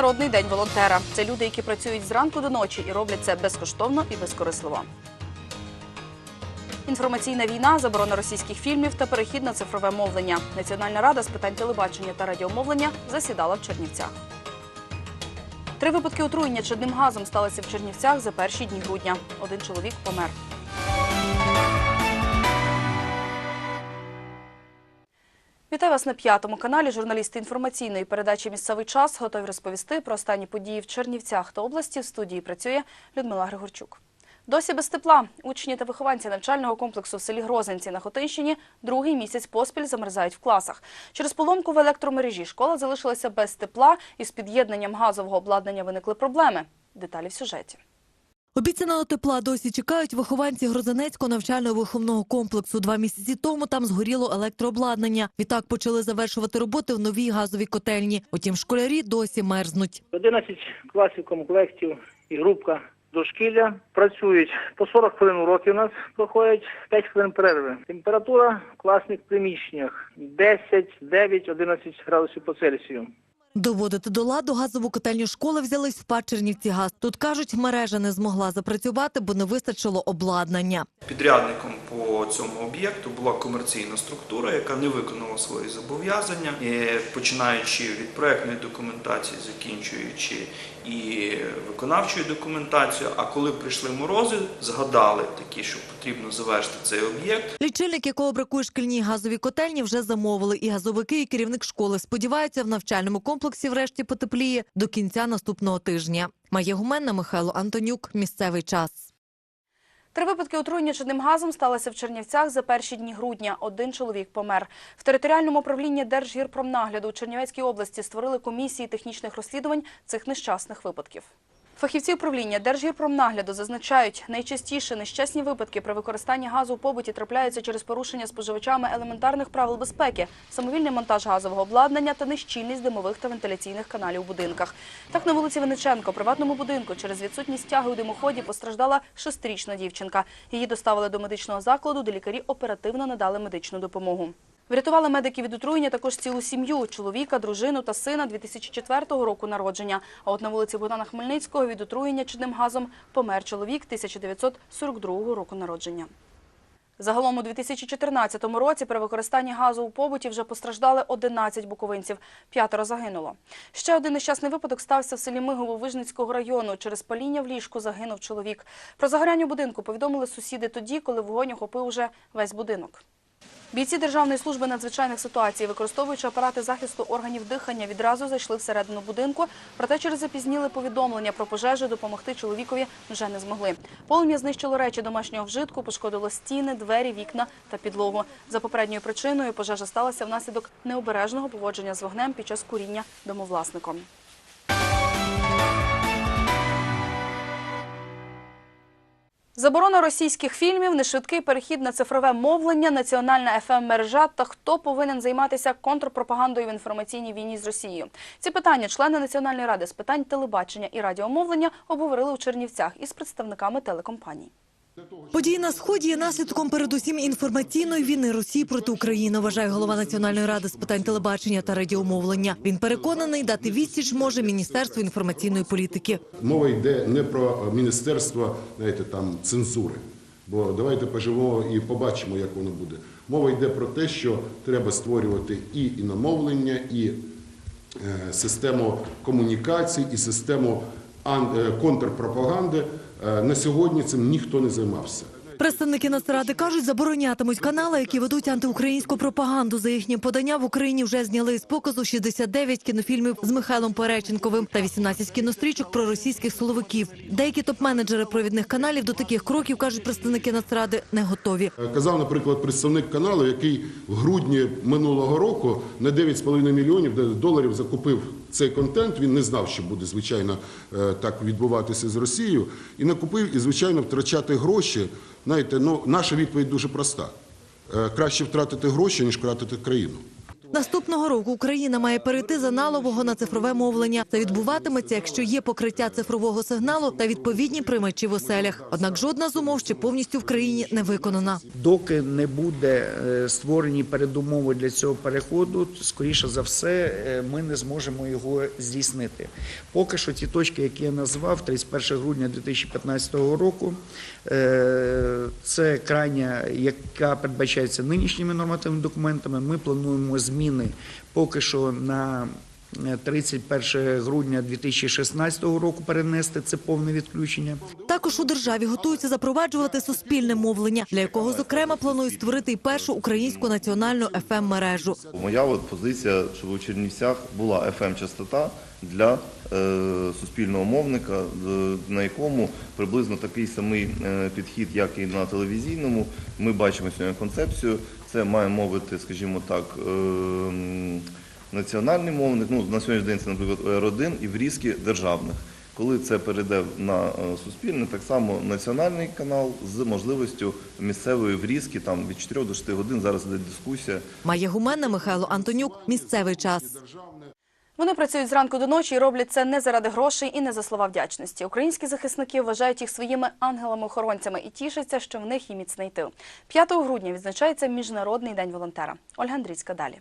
Міжнародний день волонтера. Це люди, які працюють зранку до ночі і роблять це безкоштовно і безкорисливо. Інформаційна війна, заборона російських фільмів та перехід на цифрове мовлення. Національна рада з питань телебачення та радіомовлення засідала в Чернівцях. Три випадки отруєння чадним газом сталися в Чернівцях за перші дні грудня. Один чоловік помер. Вітаю вас на п'ятому каналі. Журналісти інформаційної передачі Місцевий час готові розповісти про останні події в Чернівцях та області. В студії працює Людмила Григорчук. Досі без тепла учні та вихованці навчального комплексу в селі Грозинці на Хотинщині другий місяць поспіль замерзають в класах. Через поломку в електромережі школа залишилася без тепла і з під'єднанням газового обладнання виникли проблеми. Деталі в сюжеті. Обіцяного тепла досі чекають вихованці Грозанецького навчально-виховного комплексу. Два місяці тому там згоріло електрообладнання. Відтак почали завершувати роботи в новій газовій котельні. Утім, школярі досі мерзнуть. 11 класів комплектів і групка дошкілля працюють по 40 хвилин уроки у нас проходять 5 хвилин перерви. Температура в класних приміщеннях 10, 9, 11 градусів по Цельсію. Доводити до ладу газову котельню школи взялись в ПАД Чернівцігаз. Тут кажуть, мережа не змогла запрацювати, бо не вистачило обладнання. Підрядником по цьому об'єкту була комерційна структура, яка не виконала свої зобов'язання, І починаючи від проектної документації, закінчуючи і виконавчою документацією. А коли прийшли морози, згадали такі, що потрібно завершити цей об'єкт. Лічильник, якого бракує шкільній газовій котельні, вже замовили. І газовики, і керівник школи сподіваються, в навчальному комплексі врешті потепліє до кінця наступного тижня. Має гуменна Михайло Антонюк. Місцевий час. Три випадки отруєння чадним газом сталися в Чернівцях за перші дні грудня. Один чоловік помер. В територіальному управлінні Держгірпромнагляду у Чернівецькій області створили комісії технічних розслідувань цих нещасних випадків. Фахівці управління Держгірпромнагляду зазначають, найчастіше нещасні випадки при використанні газу у побуті трапляються через порушення споживачами елементарних правил безпеки, самовільний монтаж газового обладнання та нещільність димових та вентиляційних каналів у будинках. Так на вулиці Винниченко, приватному будинку, через відсутність тяги у димоході постраждала шестирічна дівчинка. Її доставили до медичного закладу, де лікарі оперативно надали медичну допомогу. Врятували медики від отруєння також цілу сім'ю – чоловіка, дружину та сина 2004 року народження. А от на вулиці Богдана Хмельницького від отруєння чадним газом помер чоловік 1942 року народження. Загалом у 2014 році при використанні газу у побуті вже постраждали 11 буковинців. П'ятеро загинуло. Ще один нещасний випадок стався в селі Мигово Вижницького району. Через паління в ліжку загинув чоловік. Про загоряння будинку повідомили сусіди тоді, коли вогонь охопив уже весь будинок. Бійці Державної служби надзвичайних ситуацій, використовуючи апарати захисту органів дихання, відразу зайшли всередину будинку. Проте через запізніле повідомлення про пожежу допомогти чоловікові вже не змогли. Полум'я знищило речі домашнього вжитку, пошкодило стіни, двері, вікна та підлогу. За попередньою причиною пожежа сталася внаслідок необережного поводження з вогнем під час куріння домовласником. Заборона російських фільмів, нешвидкий перехід на цифрове мовлення, національна фм мережа та хто повинен займатися контрпропагандою в інформаційній війні з Росією. Ці питання члени Національної ради з питань телебачення і радіомовлення обговорили у Чернівцях із представниками телекомпаній. Події на сході є наслідком передусім інформаційної війни Росії проти України. Вважає голова Національної ради з питань телебачення та радіомовлення. Він переконаний, дати відсіч може Міністерство інформаційної політики. Мова йде не про міністерство знаєте, там, цензури. Бо давайте поживемо і побачимо, як воно буде. Мова йде про те, що треба створювати і іномовлення, і е, систему комунікацій, і систему е, контрпропаганди. Е, на сьогодні цим ніхто не займався. Представники Нацради кажуть, заборонятимуть канали, які ведуть антиукраїнську пропаганду. За їхнім поданням в Україні вже зняли з показу 69 кінофільмів з Михайлом Переченковим та 18 кінострічок про російських силовиків. Деякі топ-менеджери провідних каналів до таких кроків кажуть представники Нацради не готові. Е, Казав, наприклад, представник каналу, який в грудні минулого року на 9,5 мільйонів доларів закупив цей контент. Він не знав, що буде звичайно е, так відбуватися з Росією, і накупив і звичайно втрачати гроші. Знаєте, ну наша відповідь дуже проста: Е, краще втратити гроші ніж втратити країну. Наступного року Україна має перейти з аналогового на цифрове мовлення. Це відбуватиметься, якщо є покриття цифрового сигналу та відповідні приймачі в оселях. Однак жодна з умов ще повністю в країні не виконана. Доки не буде е, створені передумови для цього переходу, скоріше за все, е, ми не зможемо його здійснити. Поки що ті точки, які я назвав, 31 грудня 2015 року, е, це крайня, яка передбачається нинішніми нормативними документами. Ми плануємо зміни поки що на е, 31 грудня 2016 року перенести це повне відключення. Також у державі готуються запроваджувати суспільне мовлення, для якого зокрема планують створити й першу українську національну fm мережу Моя от позиція, щоб у Чернівцях була fm частота для е, суспільного мовника, е, на якому приблизно такий самий е, підхід, як і на телевізійному. Ми бачимо сьогодні концепцію. Це має мовити, скажімо так, національний мовник. Ну на сьогоднішній день це, наприклад, ОР-1 і врізки державних. Коли це перейде на е, суспільне, так само національний канал з можливістю місцевої врізки, там від 4 до 6 годин. Зараз іде дискусія. Має гуменна Михайло Антонюк. Місцевий час. Вони працюють зранку до ночі і роблять це не заради грошей і не за слова вдячності. Українські захисники вважають їх своїми ангелами-охоронцями і тішаться, що в них є міцний тил. 5 грудня відзначається Міжнародний день волонтера. Ольга Андрійська далі.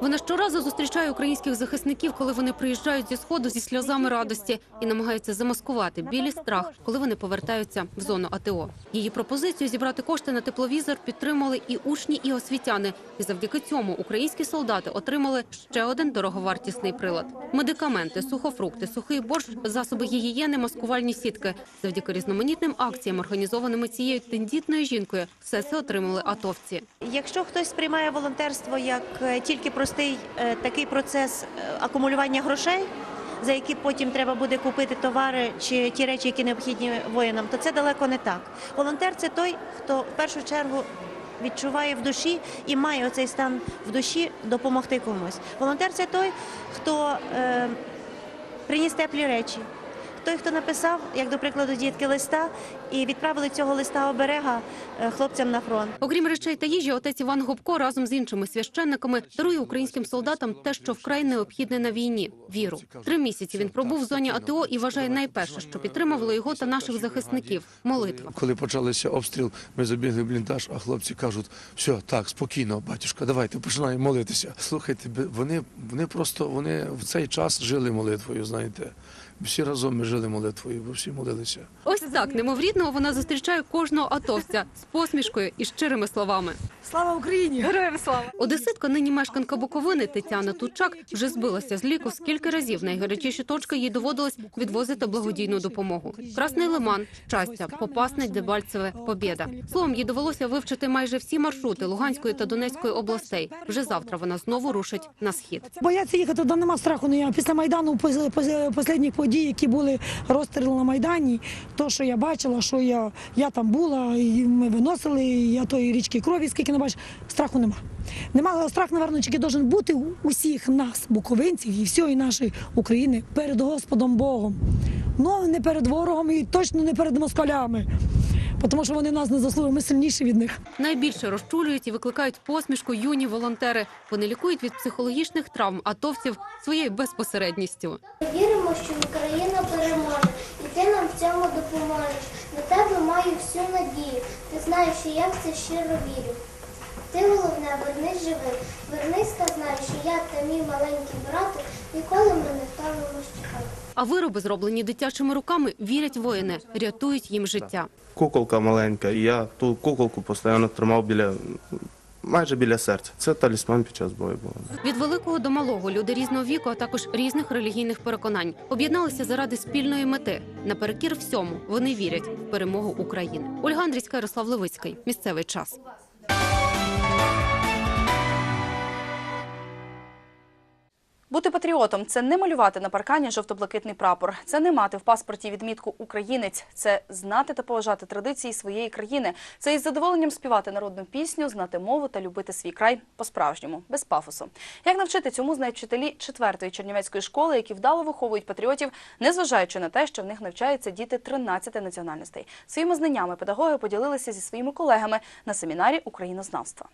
Вона щоразу зустрічає українських захисників, коли вони приїжджають зі сходу зі сльозами радості і намагаються замаскувати білі страх, коли вони повертаються в зону АТО. Її пропозицію зібрати кошти на тепловізор підтримали і учні, і освітяни. І завдяки цьому українські солдати отримали ще один дороговартісний прилад: медикаменти, сухофрукти, сухий борщ, засоби гігієни, маскувальні сітки. Завдяки різноманітним акціям, організованими цією тендітною жінкою, все це отримали атовці. Якщо хтось сприймає волонтерство як е, тільки простий е, такий процес е, акумулювання грошей, за які потім треба буде купити товари чи ті речі, які необхідні воїнам, то це далеко не так. Волонтер це той, хто в першу чергу відчуває в душі і має оцей стан в душі допомогти комусь. Волонтер це той, хто е, приніс теплі речі. Той, хто написав, як до прикладу, дітки листа, і відправили цього листа оберега е, хлопцям на фронт. Окрім речей та їжі, отець Іван Губко разом з іншими священниками дарує українським солдатам те, що вкрай необхідне на війні віру. Три місяці він пробув в зоні АТО і вважає найперше, що підтримувало його та наших захисників молитва. Коли почалися обстріл, ми забігли в бліндаж, а хлопці кажуть, все, так, спокійно, батюшка, давайте починаємо молитися. Слухайте, вони, вони просто вони в цей час жили молитвою, знаєте. Всі разом ми жили молитвою, бо всі молилися. Ось так, немов рідного, вона зустрічає кожного атовця з посмішкою і щирими словами. Слава Україні! Героям слава! Одеситка, нині мешканка Буковини Тетяна Тучак, вже збилася з ліку скільки разів. Найгарячіші точки їй доводилось відвозити благодійну допомогу. Красний Лиман, щастя, Попасне, Дебальцеве, Побєда. Словом, їй довелося вивчити майже всі маршрути Луганської та Донецької областей. Вже завтра вона знову рушить на схід. Бояться їхати, то нема страху ніякого. Після Майдану, пос- пос- останніх подій, які були розстріли на Майдані, то, що я бачила, що я, я там була, і ми виносили, і я тої річки крові, скільки не бачу, страху нема. Нема страх, напевно, тільки має бути у усіх нас, буковинців і всієї нашої України перед Господом Богом. Ну, не перед ворогом і точно не перед москалями. Тому що вони нас не заслужили, ми сильніші від них. Найбільше розчулюють і викликають посмішку юні волонтери. Вони лікують від психологічних травм атовців своєю безпосередністю. Віримо, що Україна переможе, і ти нам в цьому допоможеш. На тебе маю всю надію. Ти знаєш, що я в це щиро вірю. Ти головне, вернись живим. Вернись та знай, що я та мій маленький брат ніколи ми не чекати. А вироби, зроблені дитячими руками, вірять воїни, рятують їм життя. Куколка маленька, і я ту куколку постійно тримав біля майже біля серця. Це талісман під час бою був. Від великого до малого люди різного віку, а також різних релігійних переконань об'єдналися заради спільної мети. Наперекір всьому вони вірять в перемогу України. Ольга Андрійська, Ярослав Левицький. Місцевий час. Бути патріотом це не малювати на паркані жовто-блакитний прапор, це не мати в паспорті відмітку українець, це знати та поважати традиції своєї країни, це із задоволенням співати народну пісню, знати мову та любити свій край по-справжньому, без пафосу. Як навчити цьому знають вчителі четвертої чернівецької школи, які вдало виховують патріотів, незважаючи на те, що в них навчаються діти 13 національностей. Своїми знаннями педагоги поділилися зі своїми колегами на семінарі українознавства.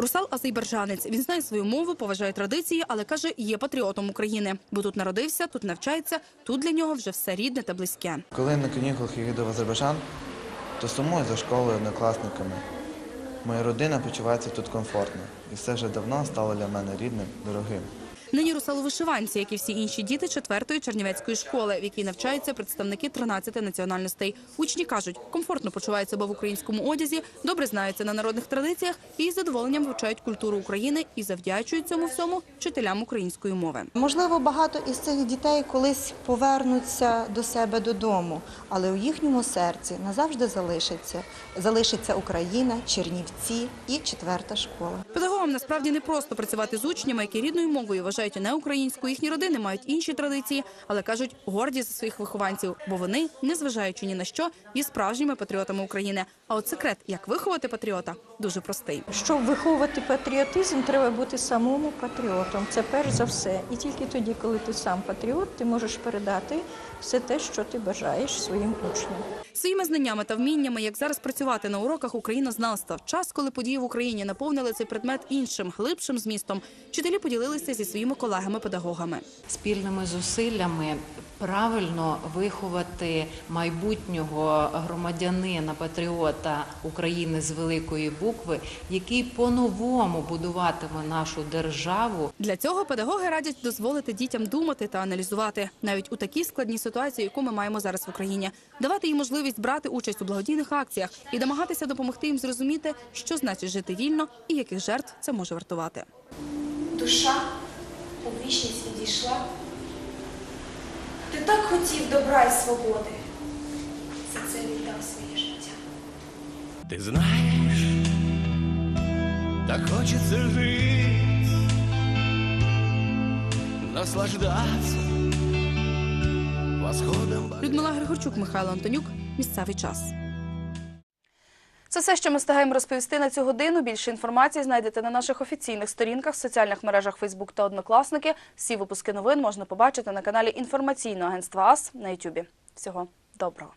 Русал азербайджанець. Він знає свою мову, поважає традиції, але каже, є патріотом України. Бо тут народився, тут навчається, тут для нього вже все рідне та близьке. Коли на канікулах я їду в Азербайджан, то сумую за школою, однокласниками. Моя родина почувається тут комфортно, і все вже давно стало для мене рідним, дорогим. Нині русал у вишиванці, як і всі інші діти четвертої чернівецької школи, в якій навчаються представники 13 національностей. Учні кажуть, комфортно почувають себе в українському одязі, добре знаються на народних традиціях і з задоволенням вивчають культуру України і завдячують цьому всьому вчителям української мови. Можливо, багато із цих дітей колись повернуться до себе додому, але у їхньому серці назавжди залишиться. Залишиться Україна, Чернівці і четверта школа. Педагогам насправді не просто працювати з учнями, які рідною мовою вважають не українську. Їхні родини мають інші традиції, але кажуть горді за своїх вихованців, бо вони, незважаючи ні на що, є справжніми патріотами України. А от секрет, як виховати патріота, дуже простий. Щоб виховувати патріотизм, треба бути самому патріотом. Це перш за все. І тільки тоді, коли ти сам патріот, ти можеш передати все те, що ти бажаєш своїм учням. Своїми знаннями та вміннями, як зараз працювати на уроках українознавства, в час, коли події в Україні наповнили цей предмет іншим глибшим змістом, вчителі поділилися зі своїми колегами-педагогами. спільними зусиллями правильно виховати майбутнього громадянина, патріота України з великої букви, який по-новому будуватиме нашу державу. Для цього педагоги радять дозволити дітям думати та аналізувати навіть у такій складній ситуації, яку ми маємо зараз в Україні, давати їм можливість брати участь у благодійних акціях і намагатися допомогти їм зрозуміти, що значить жити вільно і яких жертв це може вартувати. Душа у вічність відійшла. Ти так хотів добра й свободи. За це віддав своє життя. Ти знаєш, так хочеться жити, наслаждатися восходом. Людмила Григорчук, Михайло Антонюк. Місцевий час. Це все, що ми стагаємо розповісти на цю годину. Більше інформації знайдете на наших офіційних сторінках, соціальних мережах Фейсбук та Однокласники. Всі випуски новин можна побачити на каналі інформаційного агентства АС на Ютубі. Всього доброго.